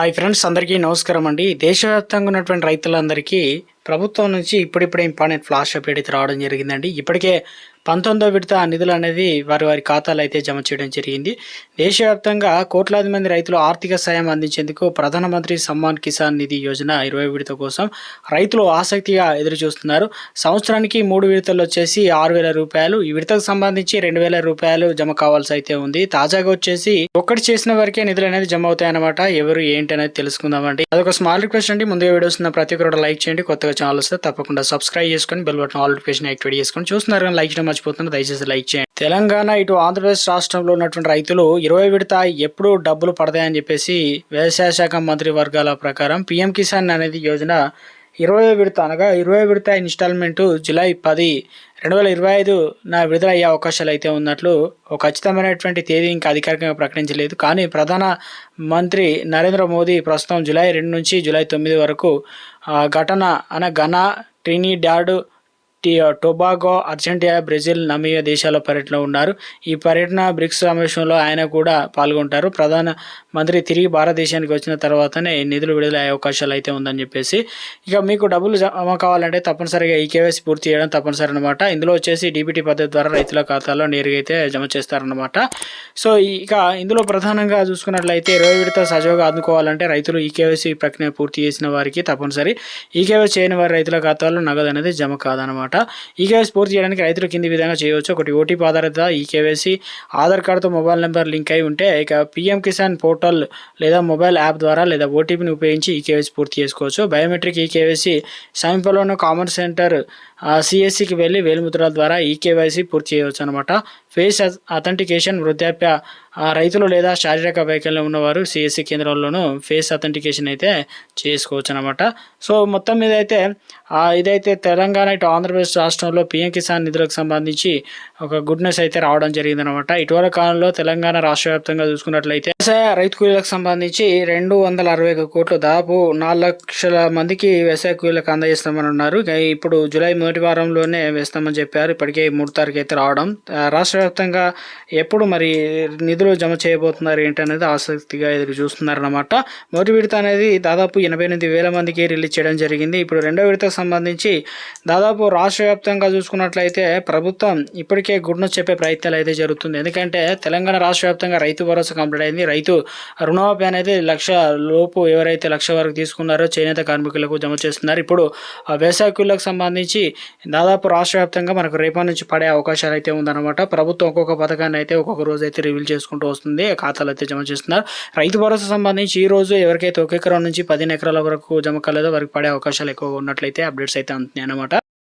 Hi friends అందరికీ నమస్కారం అండి. దేశవ్యాప్తంగా ఉన్నటువంటి రైతులందరికీ ప్రభుత్వం నుంచి ఇప్పుడిప్పుడే ఇంపార్టెంట్ ఫ్లాష్ అప్డేట్ అయితే రావడం జరిగిందండి ఇప్పటికే పంతొమ్మిదో విడత నిధులు అనేది వారి వారి ఖాతాలు అయితే జమ చేయడం జరిగింది. దేశవ్యాప్తంగా కోట్లాది మంది రైతులు ఆర్థిక సాయం అందించేందుకు ప్రధానమంత్రి సమ్మాన్ కిసాన్ నిధి యోజన ఇరవై విడత కోసం రైతులు ఆసక్తిగా ఎదురు చూస్తున్నారు సంవత్సరానికి మూడు విడతలు వచ్చేసి ఆరు వేల రూపాయలు. ఈ విడతకు సంబంధించి రెండు వేల రూపాయలు జమ కావాల్సి అయితే ఉంది. తాజాగా వచ్చేసి ఒక్కటి చేసిన వరకే నిధులు అనేది జమ అవుతాయన్నమాట. ఎవరు ఏంటి అనేది తెలుసుకుందామండి. అదొక స్మాల్ రిక్వెస్ట్ అండి. ముందుగా వీడియోస్ ఉన్న ప్రతి ఒక్కరు లైక్ చేయండి. కొత్తగా ఛానల్ వస్తే తప్పకుండా సబ్స్క్రైబ్ చేసుకొని బెల్ బటన్ నోటిఫికేషన్ యాక్టివేట్ చేసుకొని చూస్తున్నారు కానీ లైక్ చేయడం మర్చిపోతున్నారు దయచేసి లైక్ చేయండి. తెలంగాణ ఇటు ఆంధ్రప్రదేశ్ రాష్ట్రంలో ఉన్నటువంటి రైతులు ఇరవై విడత ఎప్పుడు డబ్బులు పడతాయని చెప్పేసి వ్యవసాయ శాఖ మంత్రి వర్గాల ప్రకారం పిఎం కిసాన్ అనేది యోజన ఇరవై విడత అనగా ఇరవై విడత ఇన్స్టాల్మెంట్ జులై పది రెండు వేల ఇరవై ఐదు నా విడుదల అయ్యే అవకాశాలు అయితే ఉన్నట్లు ఒక ఖచ్చితమైనటువంటి తేదీ ఇంకా అధికారికంగా ప్రకటించలేదు. కానీ ప్రధాన మంత్రి నరేంద్ర మోదీ ప్రస్తుతం జూలై రెండు నుంచి జులై తొమ్మిది వరకు ఘటన అన ఘన ట్రినిడాడ్ టి టొబాగో అర్జెంటీనా బ్రెజిల్ నమీబియా దేశాల పర్యటనలో ఉన్నారు. ఈ పర్యటన బ్రిక్స్ సమావేశంలో ఆయన కూడా పాల్గొంటారు. ప్రధాన మంత్రి తిరిగి భారతదేశానికి వచ్చిన తర్వాతనే నిధులు విడుదల అయ్యే అవకాశాలు అయితే ఉందని చెప్పేసి. ఇక మీకు డబ్బులు జమ కావాలంటే తప్పనిసరిగా ఈ కేవైసీ పూర్తి చేయడం తప్పనిసరి అనమాట ఇందులో వచ్చేసి డీబీటీ పద్ధతి ద్వారా రైతుల ఖాతాలో నేరుగా అయితే జమ చేస్తారనమాట సో ఇక ఇందులో ప్రధానంగా చూసుకున్నట్లయితే ఇరవై విడత సజావుగా ఆదుకోవాలంటే రైతులు ఈ కేవైసీ ప్రక్రియ పూర్తి చేసిన వారికి తప్పనిసరి. ఈ కేవైసీ చేయని వారి రైతుల ఖాతాలో నగదు అనేది జమ కాదనమాట ఈ కేవైసీ పూర్తి చేయడానికి రైతులు కింది విధంగా చేయవచ్చు. ఒకటి ఓటీపీ ఆధారిత ఈ కేవైసీ ఆధార్ కార్డుతో మొబైల్ నెంబర్ లింక్ అయి ఉంటే ఇక పిఎం కిసాన్ పోర్టల్ లేదా మొబైల్ యాప్ ద్వారా లేదా ఓటీపీని ఉపయోగించి ఈ కేవైసీ పూర్తి చేసుకోవచ్చు. బయోమెట్రిక్ ఈ కేవైసీ సమీపంలోని కామన్ సెంటర్ సిఎస్సికి వెళ్ళి వేలిముద్రల ద్వారా ఈ కేవైసీ పూర్తి చేయవచ్చు అనమాట. ఫేస్ అథెంటికేషన్ వృద్ధాప్య రైతులు లేదా శారీరక వైకల్యం ఉన్నవారు సిఎస్సి కేంద్రాల్లోనూ ఫేస్ అథెంటికేషన్ అయితే చేసుకోవచ్చు అనమాట సో మొత్తం మీద అయితే ఇదైతే తెలంగాణ ఇటు ఆంధ్రప్రదేశ్ రాష్ట్రంలో పిఎం కిసాన్ నిధులకు సంబంధించి ఒక గుడ్ న్యూస్ అయితే రావడం జరిగిందనమాట. ఇటీవల కాలంలో తెలంగాణ రాష్ట్ర వ్యాప్తంగా చూసుకున్నట్లయితే వ్యవసాయ రైతు కూలీలకు సంబంధించి రెండు వందల అరవై ఒక కోట్లు దాదాపు నాలుగు లక్షల మందికి వ్యవసాయ కూలీలకు అందజేస్తామని ఉన్నారు. ఇప్పుడు జూలై మొదటి వారంలోనే వేస్తామని చెప్పారు. ఇప్పటికే మూడు తారీఖు అయితే రావడం. రాష్ట్ర వ్యాప్తంగా ఎప్పుడు మరి నిధులు జమ చేయబోతున్నారు ఏంటి అనేది ఆసక్తిగా ఎదురు చూస్తున్నారన్నమాట. మొదటి విడత అనేది దాదాపు ఎనభై ఎనిమిది వేల మందికి రిలీజ్ చేయడం జరిగింది. ఇప్పుడు రెండో విడతకు సంబంధించి దాదాపు రాష్ట్ర వ్యాప్తంగా చూసుకున్నట్లయితే ప్రభుత్వం ఇప్పటికే గుడ్ చెప్పే ప్రయత్నాలు అయితే జరుగుతుంది. ఎందుకంటే తెలంగాణ రాష్ట్ర వ్యాప్తంగా రైతు భరోసా కంప్లీట్ అయింది. రైతు రుణమాఫీ అనేది లక్ష లోపు ఎవరైతే లక్ష వరకు తీసుకున్నారో చేనేత కార్మికులకు జమ చేస్తున్నారు. ఇప్పుడు ఆ వ్యవసాయ కూలీలకు సంబంధించి దాదాపు రాష్ట్ర వ్యాప్తంగా మనకు రేపటి నుంచి పడే అవకాశాలు అయితే ఉందన్నమాట. ప్రభుత్వం ప్రభుత్వం ఒక్కొక్క పథకాన్ని అయితే ఒక్కొక్క రోజు అయితే రివీల్ చేసుకుంటూ వస్తుంది. ఖాతాలు అయితే జమ చేస్తున్నారు. రైతు భరోసా సంబంధించి ఈ రోజు ఎవరికైతే ఒక ఎకరం నుంచి పదిహేను ఎకరాల వరకు జమ కాలేదో వారికి పడే అవకాశాలు ఎక్కువగా ఉన్నట్లయితే అప్డేట్స్ అయితే అందుతున్నాయి అనమాట